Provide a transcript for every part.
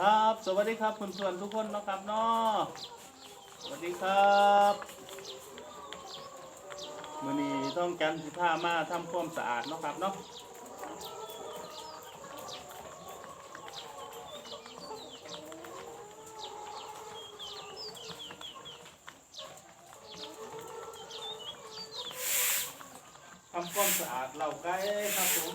ครับ สวัสดีครับคุณส่วนทุกคนนะครับเนาะสวัสดีครับมือนี้ต้องการสิผ้ามาทำความสะอาดเนาะครับเนาะทำความสะอาดเหล่าไก่ครับผม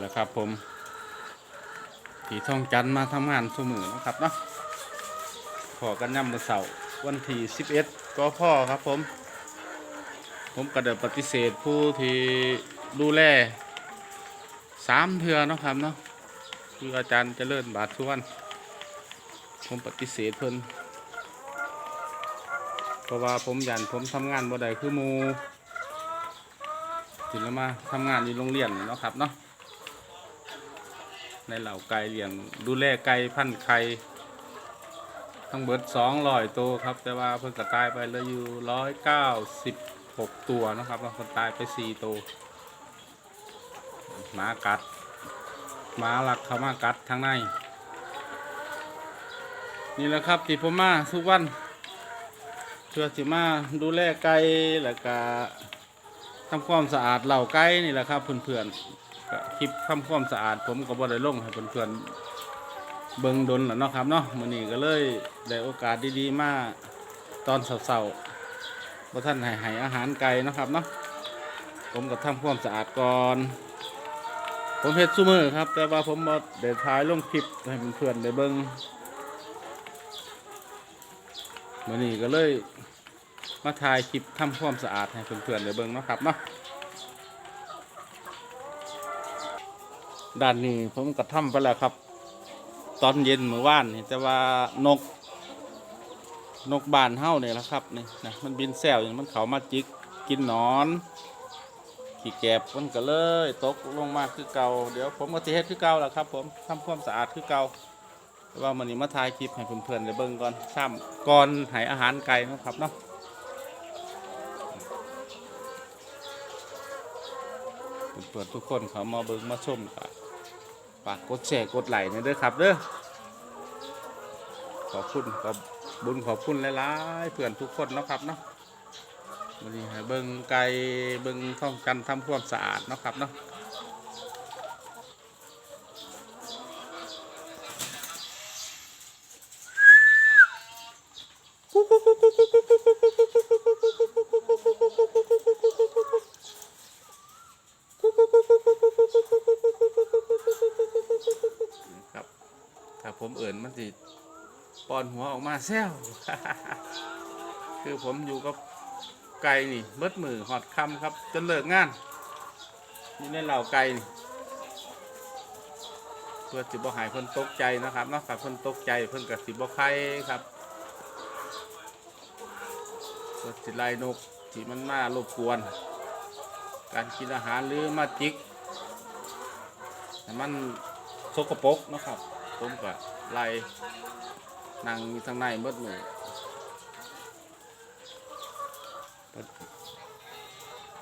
แหละครับ ผมที่ท่องจันมาทำงานสมือนะครับเนาะพอกันย่ำวันเสาร์วันที่11ก็พ่อครับผม ผมก็ได้ปฏิเสธผู้ที่ดูแลสามเทือนะครับเนาะคืออาจารย์เจริญบาทสุวรรณผมปฏิเสธเพิ่นเพราะว่าผมยันผมทำงานบ่ได้คือมูถึงแล้วมาทำงานอยู่โรงเรียนเนาะครับเนาะ ในเหล่าไก่เลี้ยงดูแลไก่พันธุ์ไข่ทั้งเบิดสองร้อยตัวครับ แต่ว่าเพิ่นก็ตายไปเหลยอยู่ร้อยเก้าสิบหกตัวนะครับแล้วคนตายไปสี่ตัวหมากัดหมาหลักเขามากัดทางใน นี่แหละครับที่ผมมาทุกวันเพื่อสิมาดูแลไก่แล้วก็ทำความสะอาดเหล่าไก่นี่แหละครับเพื่อนๆ ก็คลิปทำความสะอาด ผมก็บ่ได้ลงให้เพื่อนๆเบิ่งดนแหล้วเนาะครับเนาะมื้อนี้ก็เลยได้โอกาสดีๆมาตอนเช้าๆบ่ท่านให้ให้อาหารไก่เนาะครับเนาะผมก็ทำความสะอาดก่อน ผมเฮ็ดซุมือครับ แต่ว่าผมบ่ได้ถ่ายลงคลิปให้เพื่อนๆได้เบิ่งมื่อนี้ก็เลยมาถ่ายคลิปทำความสะอาดให้เพื่อนๆได้เบิ่งเนาะครับเนาะ ด้านนี้ผมก็ทำไปแล้วครับ ตอนเย็นเมื่อวานนี่แต่ว่านก นกบานเฮ้าเนี่ยแหละครับนี่นะมันบินแซวอย่างมันเขามาจิกกินนอนขี่แกบมันก็เลยตกลงมาคือเก่าเดี๋ยวผมก็สิเฮ็ดคือเก่าแหละครับ ผมทำความสะอาดคือเก่าว่ามันนี้มาถ่ายคลิปให้เพื่อนๆได้เบิ่งก่อนซ้ำก่อนให้อาหารไก่นะครับเนาะ เพื่อนๆทุกคนเขามาเบิ้งมาชมก็ฝากกดแชร์กดไลค์นี่ยเด้อครับเด้อขอบคุณขอบบุญขอบคุณหลายๆเพื่อนทุกคนเนาะครับเนาะวันนี้ให้เบิ้งไก่เบิ้งท่องกันทำความสะอาดเนาะครับเนาะ ครับ ถ้าผม เอิ่นมันสิป้อนหัวออกมาแซวคือผมอยู่กับไก่นี่เบิดมือหอดคำครับ จนเลิกงาน นี่ในเหล่าไก่นี่เพื่อสิบ่หายเพิ่นตกใจนะครับนอกจากเพิ่นตกใจเพิ่นกับสิบ่ไข่ครับเพื่อสิไล่นกที่มันมารบกวน การกินอาหารหรือมาจิกให้มันสกปรกนะครับ ผมก็ไล่นั่งทางในเบิดมือ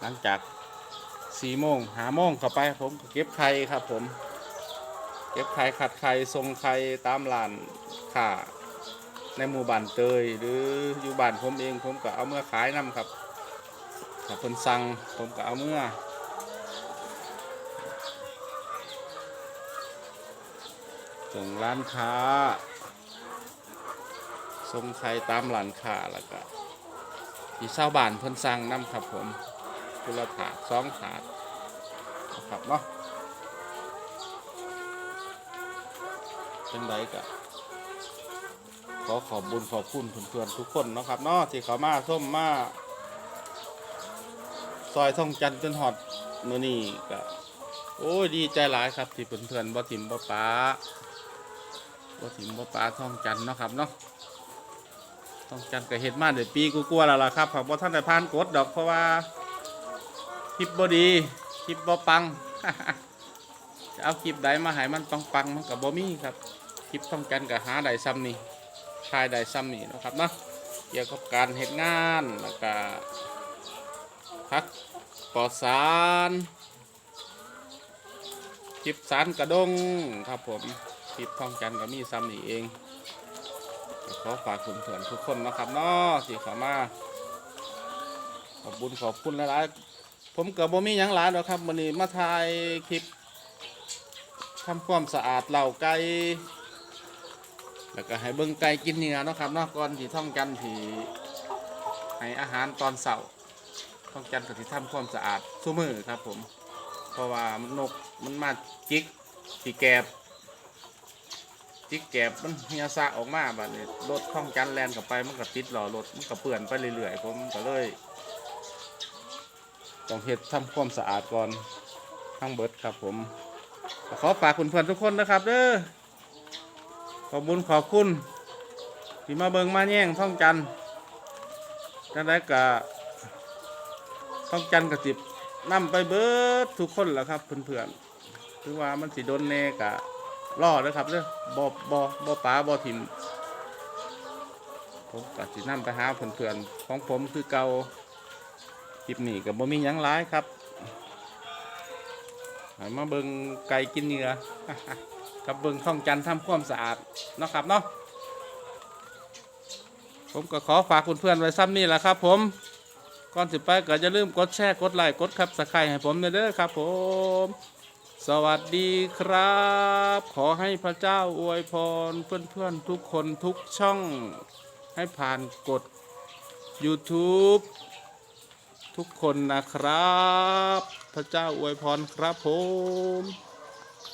หลังจากสี่โมงหาโมงเข้าไปผมก็เก็บไข่ครับผม เก็บไข่ขัดไข่ทรงไข่ตามร้านค้าในหมู่บ้านเตยหรืออยู่บ้านผมเองผมก็เอาเมื่อขายนํครับถ้าเพิ่นสั่งผมก็เอาเมื่อ ส่งร้านค้าส่งไข่ตามร้านค้าแล้วก็ที่เช่าวบ้านเพิ่นสั่งนํครับผมคุละถาดสองถาดครับเนาะเป็นไรก็ขอขอบบุญขอบคุณเพื่อนๆทุกคนเนาะครับเนาะที่เขามาส้มมาซอยท่องจันทร์จนหอดมือนี่ก็โอ้ยดีใจหลายครับที่เพื่อนๆบ่ถิ่มบ่ป้า บ่ถิ่มบ่ป้าท่องจันเนาะครับเนาะท่องจันก็เฮ็ดมาเดี๋ยวปีกูกลัวแล้วล่ะครับผมบ่ท่านได้ผ่านกฎดอกเพราะว่าคลิปบ่ดีคลิปบ่ปังจะเอาคลิปใดมาให้มันปังๆมันก็บ่มีครับคลิปท่องจันทร์ก็หาได้ซ้ำนี่ทายได้ซ้ำนี่นะครับเนาะเกี่ยวกับการเฮ็ดงานแล้วก็พักปลอดสารคลิปสารกระดงครับผม ลิปท่องจันทร์ก็มีซ้ำนี่เองขอฝากคุณเถื่อนทุกคนนะครับเนาะที่เข้ามาขอบคุญขอบคุณหลายๆผมเกิดบ่มีหยังหลายหรอกครับวันนี้มาถ่ายคลิปทำความสะอาดเหล่าไก่แล้วก็ให้เบิ่งไก่กินเนื้อนะครับนาะก่อนที่ท่องจันที่ให้อาหารตอนเสาร์ต้องจันทร์กติทำความสะอาดสู้มือครับผม เพราะว่านกมันมาจิกที่แกบ จิกแกบมันเฮียสะออกมาบัดนี้รถข้องจันแลนกลับไปมันก็ติดหล้อรถมันก็เปื่อนไปเรื่อยๆผมก็เลยต้องเฮ็ดทำความสะอาดก่อนทั้งเบิดครับผมขอฝากคุณเพื่อนๆทุกคนนะครับเด้อขอบคุญขอบคุณที่มาเบิงมาแย่งท่องจันจังได้กะท่องจันกับจิบนำไปเบิดทุกคนแหละครับเพื่อนๆคือว่ามันสิโดนแน่กะ ล่อเลยครับเด้อบ่บ่บ่ป๋าบ่ถิ่มผมก็สินำไปหาเพื่อนๆของผมคือเกาคลิปนี้ก็บ่มียังหลายครับมาเบิงไก่กินเหงื่อกับเบิงท่องจันทร์ทำความสะอาดนะครับเนาะผมก็ขอฝากเพื่อนๆไว้ซ้ำนี่แหละครับ ผมก่อนสิไปก็อย่าลืมกดแชร์กดไลค์กดครับสไครให้ผมเด้อครับผม สวัสดีครับ ขอให้พระเจ้าอวยพรเพื่อนๆทุกคนทุกช่องให้ผ่านกด YouTube ทุกคนนะครับ พระเจ้าอวยพรครับผม